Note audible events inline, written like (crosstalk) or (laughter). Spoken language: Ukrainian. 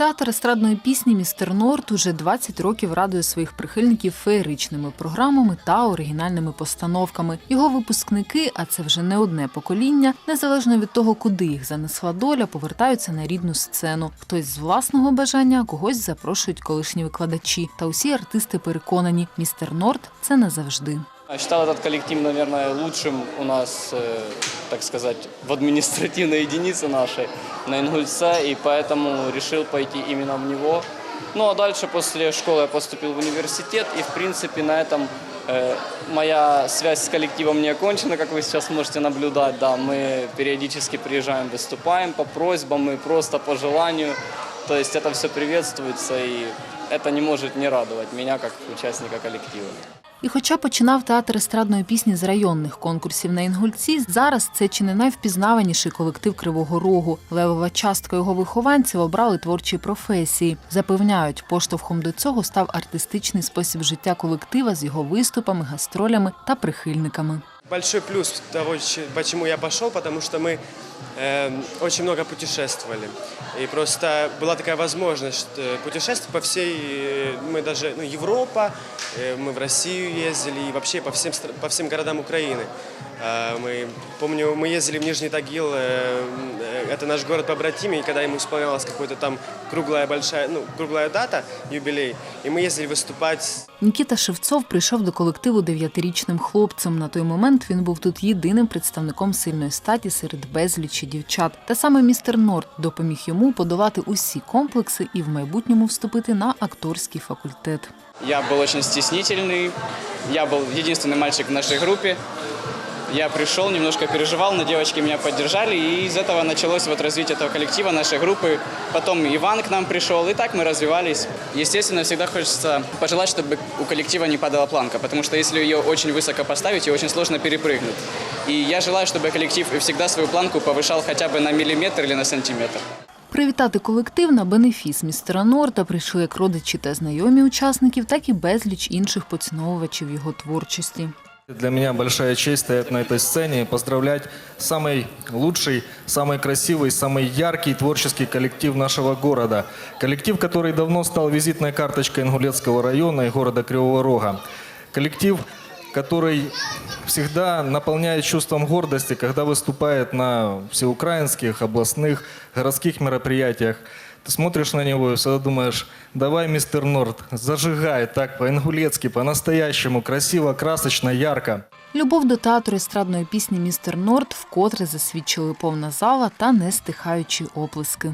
Театр естрадної пісні Містер Норт уже 20 років радує своїх прихильників феєричними програмами та оригінальними постановками. Його випускники, а це вже не одне покоління, незалежно від того, куди їх занесла доля, повертаються на рідну сцену. Хтось з власного бажання, когось запрошують колишні викладачі. Та усі артисти переконані, містер Норт це назавжди. Я Считал этот коллектив, наверное, лучшим у нас, э, так сказать, в административной (laughs) единице нашей на Ингульце, и поэтому решил пойти именно в него. Ну а дальше после школы я поступил в университет, и в принципе на этом э, моя связь с коллективом не окончена, как вы сейчас можете наблюдать. Да, мы периодически приезжаем, выступаем по просьбам и просто по желанию. То есть это все приветствуется, и это не может не радовать меня как участника коллектива. І хоча починав театр естрадної пісні з районних конкурсів на Інгульці, зараз це чи не найвпізнаваніший колектив Кривого Рогу. Левова частка його вихованців обрали творчі професії. Запевняють, поштовхом до цього став артистичний спосіб життя колектива з його виступами, гастролями та прихильниками. Большой плюс того, че- почему я пошел, потому что мы э, очень много путешествовали. И просто была такая возможность э, путешествовать по всей, э, мы даже, ну, Европа, э, мы в Россию ездили и вообще по всем, стра- по всем городам Украины. Э, Мы, помню, мы ездили в Нижний Тагил, э, э, это наш город побратимый, и когда ему исполнялась какая-то там круглая большая, ну, круглая дата, юбилей, и мы ездили выступать Нікіта Шевцов прийшов до колективу дев'ятирічним хлопцем. На той момент він був тут єдиним представником сильної статі серед безлічі дівчат. Та саме містер Норт допоміг йому подолати усі комплекси і в майбутньому вступити на акторський факультет. Я был очень стеснительный, я был единственный мальчик в нашей группе. Я пришел, немножко переживал, но девочки меня поддержали, и из этого началось вот развитие этого коллектива, нашей группы. Потом Иван к нам пришел, и так мы развивались. Естественно, всегда хочется пожелать, чтобы у коллектива не падала планка, потому что если ее очень высоко поставить, ее очень сложно перепрыгнуть. И я желаю, чтобы коллектив всегда свою планку повышал хотя бы на миллиметр или на сантиметр. Привітати колектив на бенефіс містера Норта прийшли як родичі та знайомі учасників, так і безліч інших поціновувачів його творчості. Для меня большая честь стоять на этой сцене и поздравлять самый лучший, самый красивый, самый яркий творческий коллектив нашего города. Коллектив, который давно стал визитной карточкой Ингулецкого района и города Кривого Рога. Коллектив, который всегда наполняет чувством гордости, когда выступает на всеукраинских, областных, городских мероприятиях. Ты смотришь на него и всегда думаешь, давай, мистер Норд, зажигай так по-ингулецки, по-настоящему, красиво, красочно, ярко. Любов до театру естрадної пісні Містер Норт вкотре засвідчили повна зала та нестихаючі оплески.